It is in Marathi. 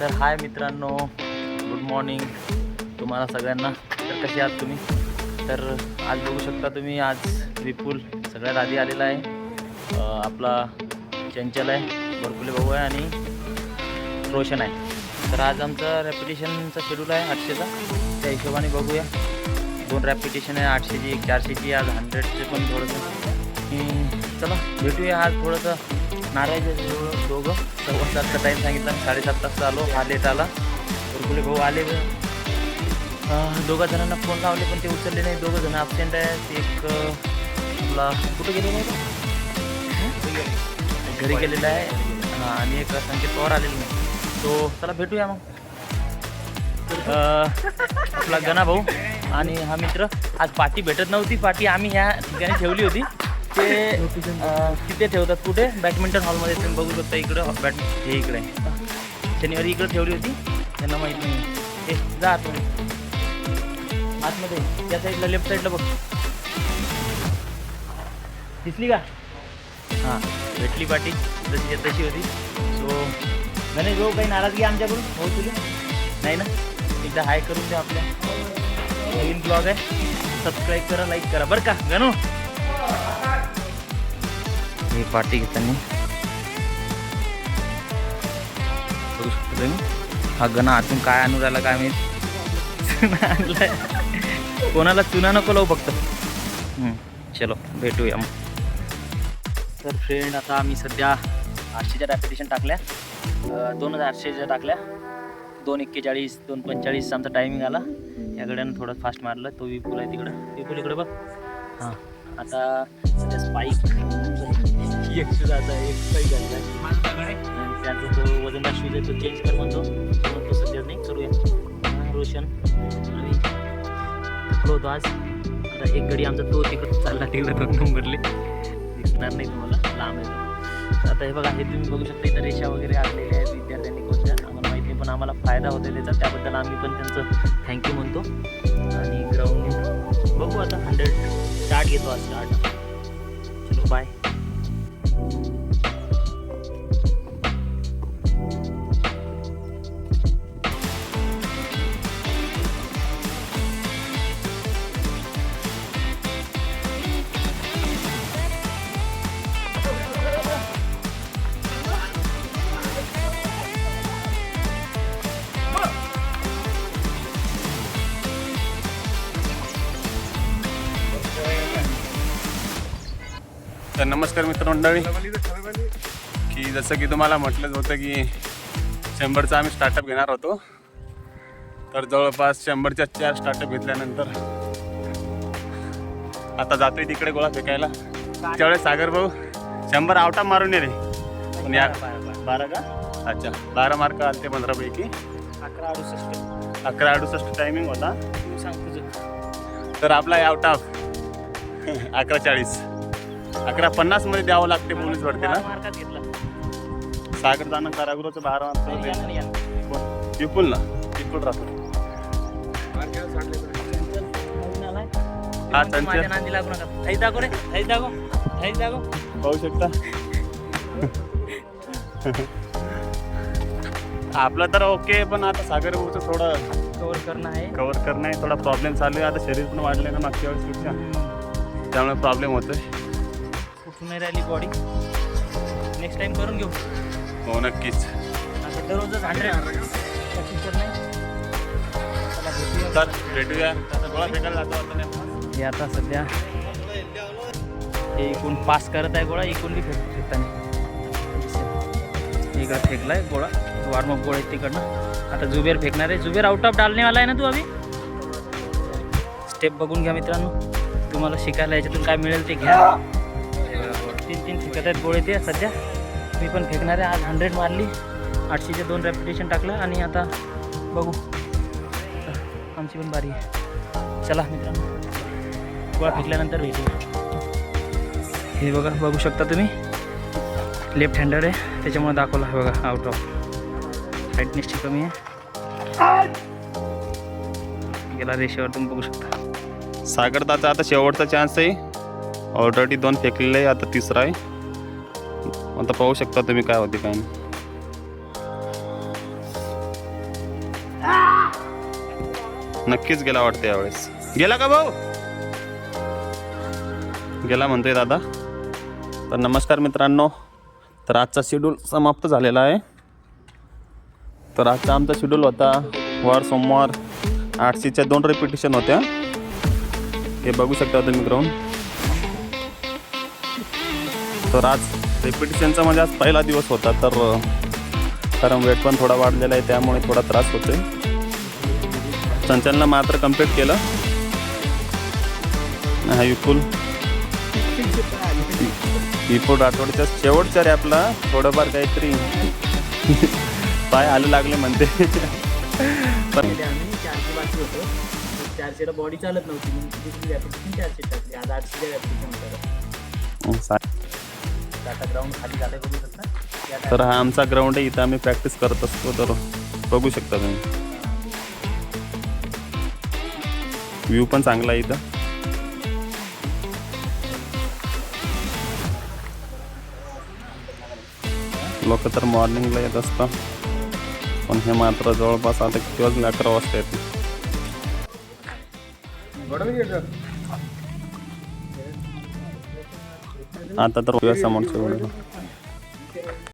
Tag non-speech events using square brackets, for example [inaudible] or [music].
तर हाय मित्रांनो गुड मॉर्निंग तुम्हाला सगळ्यांना. तर कसे आहात तुम्ही? तर आज बघू शकता तुम्ही आज विपुल सगळ्यात आधी आलेला आहे. आपला चंचल आहे बरकुले भाऊ आहे आणि रोशन आहे. तर आज आमचं रॅपिटेशनचा शेड्यूल आहे आठशेचा. त्या हिशोबाने बघूया. दोन रॅपिटेशन आहे आठशेची एक चारशेची आज हंड्रेडचे पण थोडंसं. चला भेटूया आज थोडंसं. नारायचे दोघं. सव्वा सातचा टाईम सांगितला. साडेसात तास आलो हा लेट आला. बरकुले भाऊ आले दोघा जणांना फोन लावले पण ते उचलले नाही. दोघं जण ॲबसेंट आहेत. एक आपला कुठं गेलेला आहे घरी गेलेला आहे. आणि एक संकेत पवार आलेला नाही. तो चला भेटूया मग. आपला गणा भाऊ आणि हा मित्र. आज पाठी भेटत नव्हती. पाठी आम्ही ह्या ठिकाणी ठेवली होती. ते अं, तिथे ठेवतात कुठे? बॅडमिंटन हॉलमध्ये तुम्ही बघू शकता इकडं बॅट हे इकडे. शनिवारी इकडे ठेवली होती. त्यांना माहीत नाही. हे जा आतमध्ये. आतमध्ये त्या साईडला लेफ्ट साईडला बघ. दिसली का? हां भेटली पाटी. जशी तशी होती. सो गणेश भाऊ काही नाराजगी आमच्याकडून? हो तुला नाही ना? एकदा हाय करून द्या आपल्या. नवीन ब्लॉग आहे. सबस्क्राईब करा लाईक करा. बरं का? गणू? ही पार्टी घेताना. बघू शकतो तुम्ही. हा गणा आतून काय आणून राहिला काय आम्ही चुना आणलाय. कोणाला चुना नको लावू फक्त. चलो भेटूया मग. तर फ्रेंड आता आम्ही सध्या आठशेच्या रॅपिटेशन टाकल्या. दोन हजार आठशेच्या टाकल्या. दोन एक्केचाळीस दोन पंचेचाळीस आमचा टायमिंग आला. या गड्यानं थोडं फास्ट मारलं. तो विपुल आहे तिकडं. विपुल इकडं बघ. हां आता सध्या स्पाईक एक आता एक स्पाईक घातला आणि त्याचा तो तो चेंज कर म्हणतो. म्हणतो सध्या नाही. करूया. रोशन. आणि थकलो होतो आज. आता एक गडी आमचा तो तिकडं चालला. तिकडं दोन नंबरले. दिसणार नाही तुम्हाला. लांब आहे आता हे बघा हे तुम्ही बघू शकता इथं रेषा वगैरे आलेल्या आहेत विद्यार्थ्यांनी कोणत्या. आम्हाला माहिती पण आम्हाला फायदा होतो त्याचा. त्याबद्दल आम्ही पण त्यांचं थँक्यू म्हणतो. आणि ग्राउंड बघू आता. हंड्रेड स्टार्ट घेतो आज. स्टार्ट चलो बाय तर नमस्कार मित्रमंडळी की जसं की तुम्हाला म्हटलंच होतं की शंभरचा आम्ही स्टार्टअप घेणार होतो. तर जवळपास शंभरच्या चार स्टार्टअप घेतल्यानंतर आता जातोय तिकडे गोळा फेकायला. त्यावेळेस सागर भाऊ शंभर आउटा मारून ये रे. पण या बारा का? अच्छा बारा मार्क आले ते पंधरापैकी. अकरा अडुसष्ट. अकरा अडुसष्ट टायमिंग होता. तर आपला ऑफ [laughs] अकरा चाळीस. अकरा पन्नासमध्ये द्यावं लागते पोलीस भरतीला मार्कात घेतला. सागर जाणं कारागृहाचं बारा नाही. विपुल ना. विपुल राहतो. हा, ते म्हणतो चंचल. माझ्या नांदी लागू नका. थाईच दाखव रे. थाईच दाखव थाईच दाखव पाहू शकता. आपलं तर ओके पण आता सागर भाऊचं थोडं कव्हर करणं आहे. कव्हर करणं आहे. थोडा प्रॉब्लेम चालू आहे. आता शरीर पण वाढले ना मागच्या वेळेसपेक्षा त्यामुळे प्रॉब्लेम होतोय. कुठून नाही राहिली बॉडी नेक्स्ट टाइम करून घेऊ. हो नक्कीच. आता दररोजच हंड्रेड नाही. तर भेटूया. गोळा फेकायला जातो आता नाही हे आता सध्या हे इकून पास करत आहे गोळा इकून बी फेक फेकताना. इकडं फेकलाय गोळा. वॉर्मअप गोळा आहे तिकडनं. आता जुबेर फेकणार आहे. जुबेर आउट ऑफ डालनेवाला आहे ना तू अभि? स्टेप बघून घ्या मित्रांनो. तुम्हाला शिकायला याच्यातून काय मिळेल ते घ्या. तीन तीन फेकत आहेत गोळे ते सध्या. मी पण फेकणार आहे. आज हंड्रेड मारली. आठशेचे दोन रॅपिटेशन टाकलं आणि आता बघू. आमची पण बारी आहे. चला मित्रांनो. गोळा फेकल्यानंतर भेटू. हे बघा बघू शकता तुम्ही. लेफ्ट हँडर आहे. त्याच्यामुळे दाखवला हे बघा आउट ऑफ हाईटनेस कमी आहे. गेला रेषेवर तुम्ही बघू शकता. सागर दाचा आता शेवटचा चान्स आहे. ऑलरेडी दोन फेकलेले आहे आता तिसरा आहे. आता पाहू शकता तुम्ही काय होते काय नाही. नक्कीच गेला वाटते यावेळेस. गेला का भाऊ? गेला म्हणतोय दादा. तर नमस्कार मित्रांनो. तर आजचा शेड्यूल समाप्त झालेला आहे. तर आजचा आमचा शेड्यूल होता वार सोमवार आठशेच्या दोन रिपिटेशन होत्या. हे बघू शकता तुम्ही ग्राउंड तर आज रिपिटेशनचा म्हणजे आज पहिला दिवस होता तर कारण वेट पण थोडा वाढलेला आहे त्यामुळे थोडा त्रास होतोय. चंचलनं मात्र कंप्लीट केलं. हा विपुल. विपुल राठोडच्या शेवटच्या रॅपला थोडंफार काहीतरी पाय आलं लागले म्हणते. पण होतो. चारशेला बॉडी चालत नव्हती चारशे टाकली आज आठशेच्या व्यापिटेशन सा- टाटा ग्राउंड खाली झालं बघू शकता. त्या तर हा आमचा ग्राउंड आहे इथं आम्ही प्रॅक्टिस करत असतो तर बघू शकता तुम्ही. व्ह्यू पण चांगला आहे इथं. लोक तर मॉर्निंगला येत असतात पण हे मात्र जवळपास आता किती वाजले अकरा वाजता येते आता तर समोरच्या